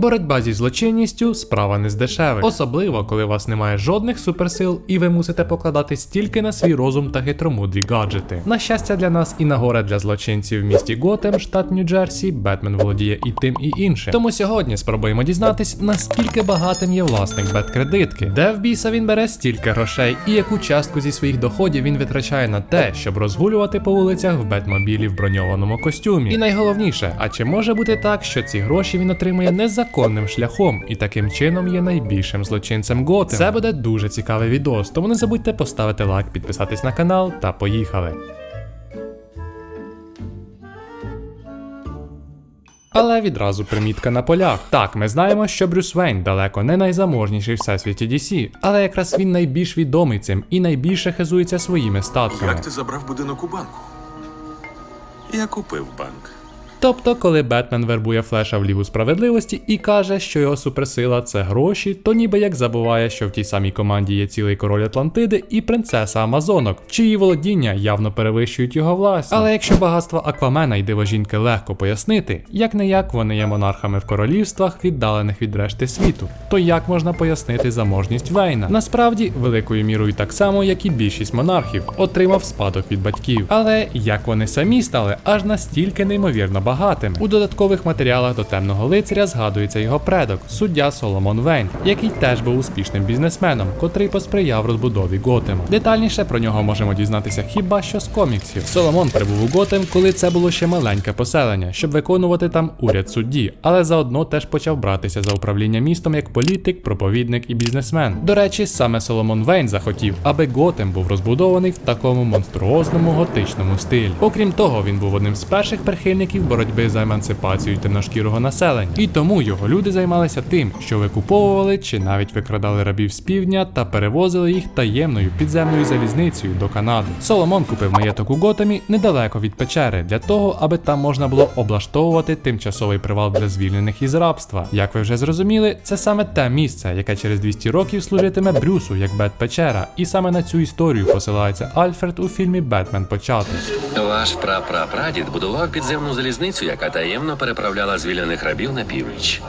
Боротьба зі злочинністю справа не з дешевих, особливо коли у вас немає жодних суперсил і ви мусите покладатись тільки на свій розум та хитромудрі гаджети. На щастя для нас і на горе для злочинців в місті Готем, штат Нью-Джерсі, Бетмен володіє і тим, і іншим. Тому сьогодні спробуємо дізнатись, наскільки багатим є власник бет-кредитки, де в біса він бере стільки грошей, і яку частку зі своїх доходів він витрачає на те, щоб розгулювати по вулицях в бетмобілі в броньованому костюмі. І найголовніше, а чи може бути так, що ці гроші він отримує незаконним шляхом і таким чином є найбільшим злочинцем Готем? Це буде дуже цікавий відос, тому не забудьте поставити лайк, підписатись на канал та поїхали. Але відразу примітка на полях. Так, ми знаємо, що Брюс Вейн далеко не найзаможніший в всесвіті DC, але якраз він найбільш відомий цим і найбільше хизується своїми статками. Як ти забрав будинок у банку? Я купив банк. Тобто, коли Бетмен вербує Флеша в Лігу справедливості і каже, що його суперсила це гроші, то ніби як забуває, що в тій самій команді є цілий король Атлантиди і принцеса Амазонок, чиї володіння явно перевищують його власні. Але якщо багатство Аквамена і диво жінки легко пояснити, як не як вони є монархами в королівствах, віддалених від решти світу, то як можна пояснити заможність Вейна? Насправді, великою мірою так само, як і більшість монархів, отримав спадок від батьків. Але як вони самі стали аж настільки неймовірно багатими. У додаткових матеріалах до темного лицаря згадується його предок, суддя Соломон Вейн, який теж був успішним бізнесменом, котрий посприяв розбудові Готему. Детальніше про нього можемо дізнатися хіба що з коміксів. Соломон прибув у Готем, коли це було ще маленьке поселення, щоб виконувати там уряд судді, але заодно теж почав братися за управління містом як політик, проповідник і бізнесмен. До речі, саме Соломон Вейн захотів, аби Готем був розбудований в такому монструозному готичному стилі. Окрім того, він був одним з перших прихильників боротьби за емансипацію темношкірого населення, і тому його люди займалися тим, що викуповували чи навіть викрадали рабів з півдня та перевозили їх таємною підземною залізницею до Канади. Соломон купив маєток у Готемі недалеко від печери для того, аби там можна було облаштовувати тимчасовий привал для звільнених із рабства. Як ви вже зрозуміли, це саме те місце, яке через 200 років служитиме Брюсу як Бет Печера, і саме на цю історію посилається Альфред у фільмі Бетмен Початок. Ваш прапрапрадід будував підземну залізницю, яка таємно переправляла звільнених рабів на північ.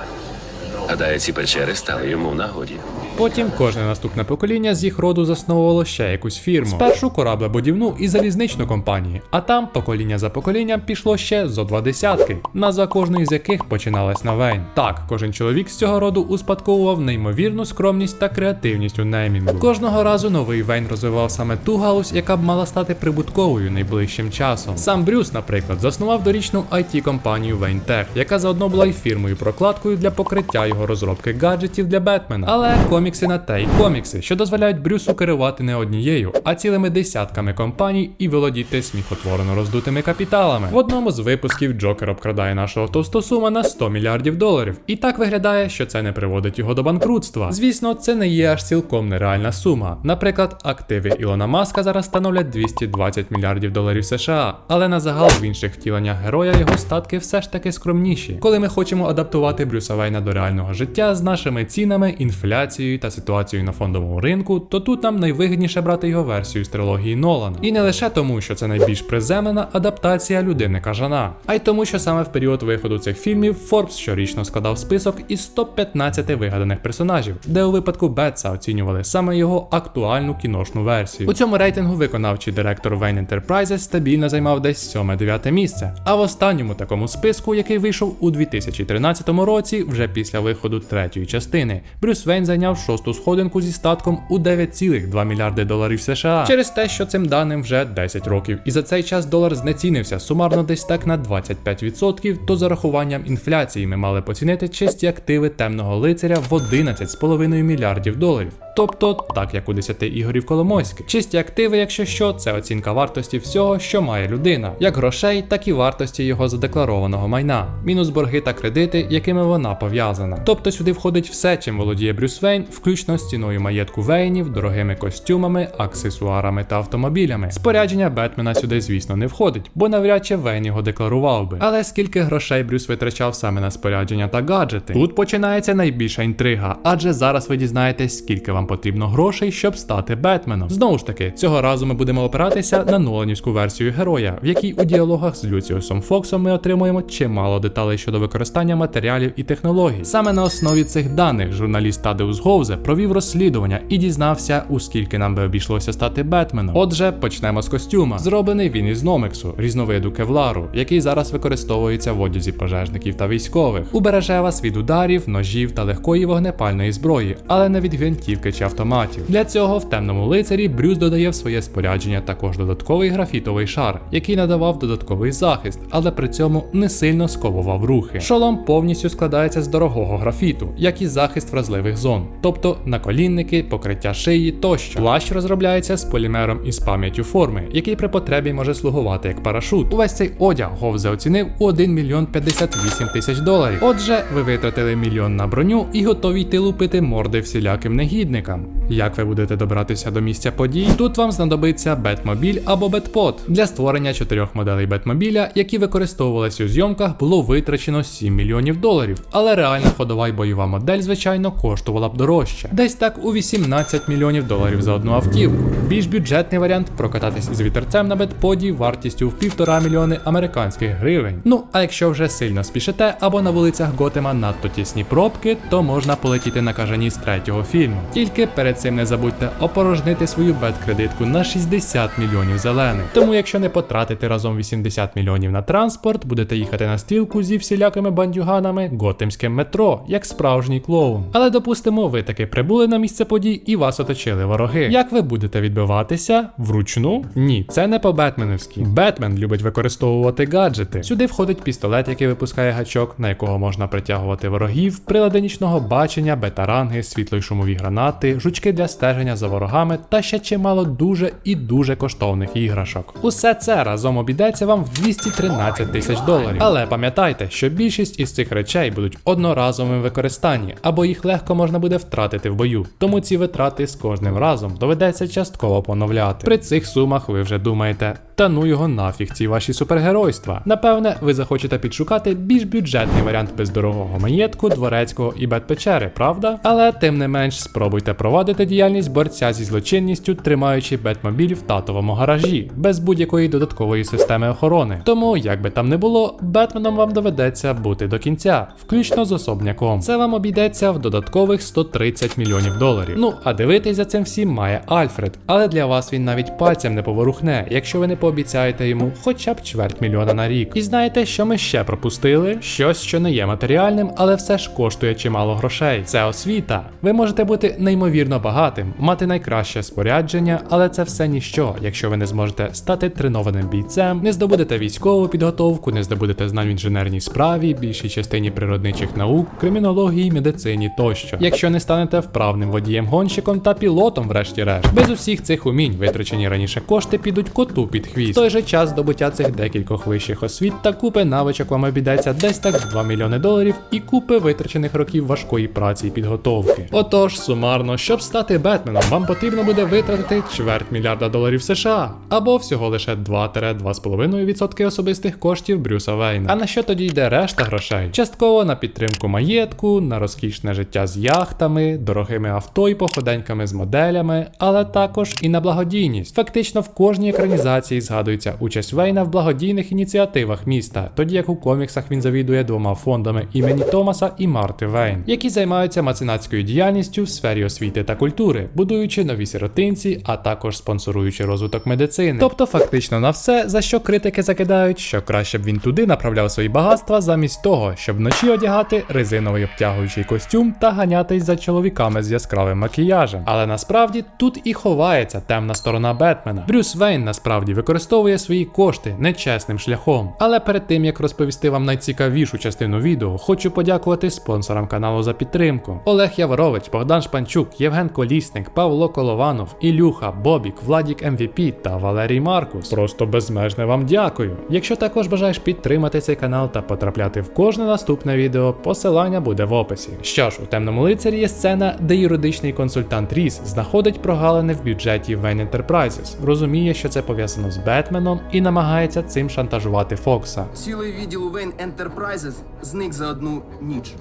Гадаю, ці печери стали йому в нагоді. Потім кожне наступне покоління з їх роду засновувало ще якусь фірму. Спершу кораблебудівну і залізничну компанію, а там покоління за поколінням пішло ще зо два десятки, назва кожної з яких починалась на Вейн. Так, кожен чоловік з цього роду успадковував неймовірну скромність та креативність у неймінгу. Кожного разу новий Вейн розвивав саме ту галузь, яка б мала стати прибутковою найближчим часом. Сам Брюс, наприклад, заснував дорічну it компанію Tech, яка заодно була й фірмою прокладкою для покриття його розробки гаджетів для Бетмена. Але комікси на те й комікси, що дозволяють Брюсу керувати не однією, а цілими десятками компаній і володіти сміхотворено роздутими капіталами. В одному з випусків Джокер обкрадає нашого товстосума на 100 мільярдів доларів. І так виглядає, що це не приводить його до банкрутства. Звісно, це не є аж цілком нереальна сума. Наприклад, активи Ілона Маска зараз становлять 220 мільярдів доларів США, але на загал в інших втіленнях героя його статки все ж таки скромніші. Коли ми хочемо адаптувати Брюса Вейна до реального життя з нашими цінами, інфляцією та ситуацією на фондовому ринку, то тут нам найвигідніше брати його версію з трилогії Нолана. І не лише тому, що це найбільш приземлена адаптація людини кажана, а й тому, що саме в період виходу цих фільмів Forbes щорічно складав список із 115 вигаданих персонажів, де у випадку Бетса оцінювали саме його актуальну кіношну версію. У цьому рейтингу виконавчий директор Wayne Enterprises стабільно займав десь 7-9 місце. А в останньому такому списку, який вийшов у 2013 році, вже після виходу третьої частини, Брюс Вейн зайняв шосту сходинку зі статком у 9,2 мільярди доларів США через те, що цим даним вже 10 років. І за цей час долар знецінився сумарно десь так на 25%, то за рахуванням інфляції ми мали поцінити чисті активи темного лицаря в 11,5 мільярдів доларів. Тобто, так як у 10 ігорів Коломойських. Чисті активи, якщо що, це оцінка вартості всього, що має людина, як грошей, так і вартості його задекларованого майна, мінус борги та кредити, якими вона пов'язана. Тобто сюди входить все, чим володіє Брюс Вейн, включно з ціною маєтку Вейнів, дорогими костюмами, аксесуарами та автомобілями. Спорядження Бетмена сюди, звісно, не входить, бо навряд чи Вейн його декларував би. Але скільки грошей Брюс витрачав саме на спорядження та гаджети? Тут починається найбільша інтрига, адже зараз ви дізнаєтесь, скільки вам потрібно грошей, щоб стати Бетменом. Знову ж таки, цього разу ми будемо опиратися на Ноланівську версію героя, в якій у діалогах з Люціусом Фоксом ми отримуємо чимало деталей щодо використання матеріалів і технологій. Саме Саме на основі цих даних журналіст Тадеус Говзе провів розслідування і дізнався, у скільки нам би обійшлося стати Бетменом. Отже, почнемо з костюма. Зроблений він із номексу, різновиду кевлару, який зараз використовується в одязі пожежників та військових. Убереже вас від ударів, ножів та легкої вогнепальної зброї, але не від гвинтівки чи автоматів. Для цього в темному лицарі Брюс додає в своє спорядження також додатковий графітовий шар, який надавав додатковий захист, але при цьому не сильно сковував рухи. Шолом повністю складається з дорогого графіту, як і захист вразливих зон, тобто наколінники, покриття шиї тощо. Плащ розробляється з полімером із пам'яттю форми, який при потребі може слугувати як парашут. Увесь цей одяг Говзе оцінив у 1 мільйон 58 тисяч доларів. Отже, ви витратили мільйон на броню і готові йти лупити морди всіляким негідникам. Як ви будете добратися до місця подій? Тут вам знадобиться Бетмобіль або Бетпод. Для створення чотирьох моделей Бетмобіля, які використовувалися у зйомках, було витрачено 7 мільйонів доларів. Але реальна ходова й бойова модель, звичайно, коштувала б дорожче. Десь так у 18 мільйонів доларів за одну автівку. Більш бюджетний варіант прокататись із вітерцем на бетподі вартістю в півтора мільйони американських гривень. Ну а якщо вже сильно спішите або на вулицях Готема надто тісні пробки, то можна полетіти на кажані з третього фільму. Тільки перед цим не забудьте опорожнити свою бет-кредитку на 60 мільйонів зелених. Тому, якщо не потратити разом 80 мільйонів на транспорт, будете їхати на стрілку зі всілякими бандюганами готемським метро, як справжній клоун. Але допустимо, ви таки прибули на місце подій і вас оточили вороги. Як ви будете відбиватися? Вручну? Ні, це не по-бетменівськи. Бетмен любить використовувати гаджети. Сюди входить пістолет, який випускає гачок, на якого можна притягувати ворогів, прилади нічного бачення, бетаранги, світло й шумові гранати, жучки для стеження за ворогами та ще чимало дуже і дуже коштовних іграшок. Усе це разом обійдеться вам в 213 тисяч доларів. Але пам'ятайте, що більшість із цих речей будуть одноразовими в використанні, або їх легко можна буде втратити в бою. Тому ці витрати з кожним разом доведеться частково поновляти. При цих сумах ви вже думаєте. Та ну його нафіг, ці ваші супергеройства. Напевне, ви захочете підшукати більш бюджетний варіант без дорогого маєтку, дворецького і бетпечери, правда? Але тим не менш спробуйте проводити діяльність борця зі злочинністю, тримаючи бетмобіль в татовому гаражі, без будь-якої додаткової системи охорони. Тому, як би там не було, Бетменом вам доведеться бути до кінця, включно з особняком. Це вам обійдеться в додаткових 130 мільйонів доларів. Ну а дивитись за цим всім має Альфред, але для вас він навіть пальцем не поворухне, якщо ви не пообіцяєте йому хоча б чверть мільйона на рік. І знаєте, що ми ще пропустили? Щось, що не є матеріальним, але все ж коштує чимало грошей. Це освіта. Ви можете бути неймовірно багатим, мати найкраще спорядження, але це все ніщо, якщо ви не зможете стати тренованим бійцем, не здобудете військову підготовку, не здобудете знань в інженерній справі, більшій частині природничих наук, кримінології, медицині тощо. Якщо не станете вправним водієм-гонщиком та пілотом, врешті-решт, без усіх цих умінь витрачені раніше кошти підуть коту під хвіст. В той же час здобуття цих декількох вищих освіт та купи навичок вам обійдеться десь так в 2 мільйони доларів і купи витрачених років важкої праці і підготовки. Отож, сумарно, щоб стати Бетменом, вам потрібно буде витратити чверть мільярда доларів США або всього лише 2-2,5% особистих коштів Брюса Вейна. А на що тоді йде решта грошей? Частково на підтримку маєтку, на розкішне життя з яхтами, дорогими авто і походеньками з моделями, але також і на благодійність. Фактично в кожній екранізації згадується участь Вейна в благодійних ініціативах міста, тоді як у коміксах він завідує двома фондами імені Томаса і Марти Вейн, які займаються меценатською діяльністю в сфері освіти та культури, будуючи нові сиротинці, а також спонсоруючи розвиток медицини. Тобто, фактично на все, за що критики закидають, що краще б він туди направляв свої багатства, замість того, щоб вночі одягати резиновий обтягуючий костюм та ганятись за чоловіками з яскравим макіяжем. Але насправді тут і ховається темна сторона Бетмена. Брюс Вейн насправді використовує свої кошти нечесним шляхом. Але перед тим як розповісти вам найцікавішу частину відео, хочу подякувати спонсорам каналу за підтримку: Олег Яворович, Богдан Шпанчук, Євген Колісник, Павло Колованов, Ілюха, Бобік, Владік МВП та Валерій Маркус. Просто безмежне вам дякую. Якщо також бажаєш підтримати цей канал та потрапляти в кожне наступне відео, посилання буде в описі. Що ж, у темному лицарі є сцена, де юридичний консультант Ріс знаходить прогалини в бюджеті Wayne Enterprises, розуміє, що це пов'язано з Бетменом і намагається цим шантажувати Фокса. Цілий відділ у Wayne Enterprises зник за одну ніч.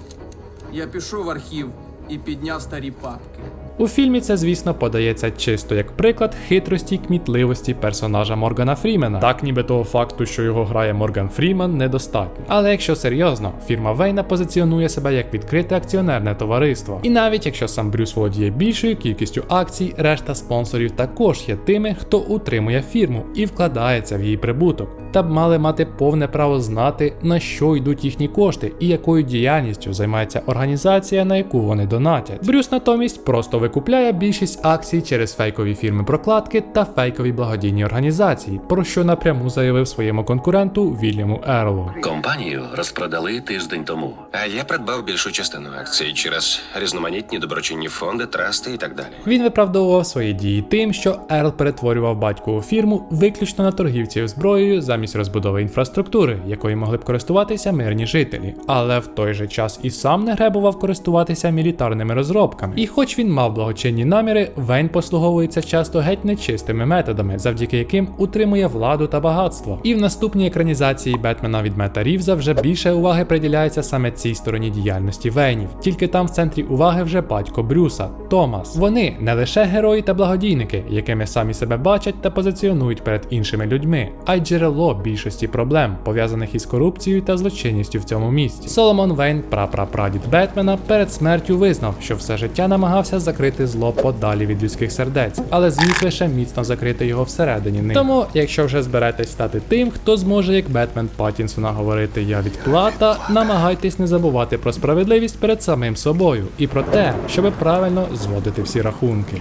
Я пішов в архів і підняв старі папки. У фільмі це, звісно, подається чисто як приклад хитрості й кмітливості персонажа Моргана Фрімена. Так, ніби того факту, що його грає Морган Фріман, недостатньо. Але якщо серйозно, фірма Вейна позиціонує себе як відкрите акціонерне товариство. І навіть якщо сам Брюс володіє більшою кількістю акцій, решта спонсорів також є тими, хто утримує фірму і вкладається в її прибуток, та б мали мати повне право знати, на що йдуть їхні кошти і якою діяльністю займається організація, на яку вони донатять. Брюс натомість просто викупляє більшість акцій через фейкові фірми прокладки та фейкові благодійні організації, про що напряму заявив своєму конкуренту Вільяму Ерлу. Компанію розпродали тиждень тому. А я придбав більшу частину акцій через різноманітні доброчинні фонди, трасти і так далі. Він виправдовував свої дії тим, що Ерл перетворював батькову фірму виключно на торгівців зброєю замість розбудови інфраструктури, якою могли б користуватися мирні жителі, але в той же час і сам не гребував користуватися мілітарними розробками. І хоч він мав благочинні наміри, Вейн послуговується часто геть нечистими методами, завдяки яким утримує владу та багатство. І в наступній екранізації Бетмена від Мета Рівза вже більше уваги приділяється саме цій стороні діяльності Вейнів. Тільки там в центрі уваги вже батько Брюса Томас. Вони не лише герої та благодійники, якими самі себе бачать та позиціонують перед іншими людьми, а й джерело більшості проблем, пов'язаних із корупцією та злочинністю в цьому місті. Соломон Вейн, прапрапрадід Бетмена, перед смертю визнав, що все життя намагався закрити зло подалі від людських сердець, але зміг лише міцно закрити його всередині них. Тому, якщо вже зберетесь стати тим, хто зможе, як Бетмен Паттінсона говорити Я відплата, намагайтесь не забувати про справедливість перед самим собою і про те, щоб правильно зводити всі рахунки.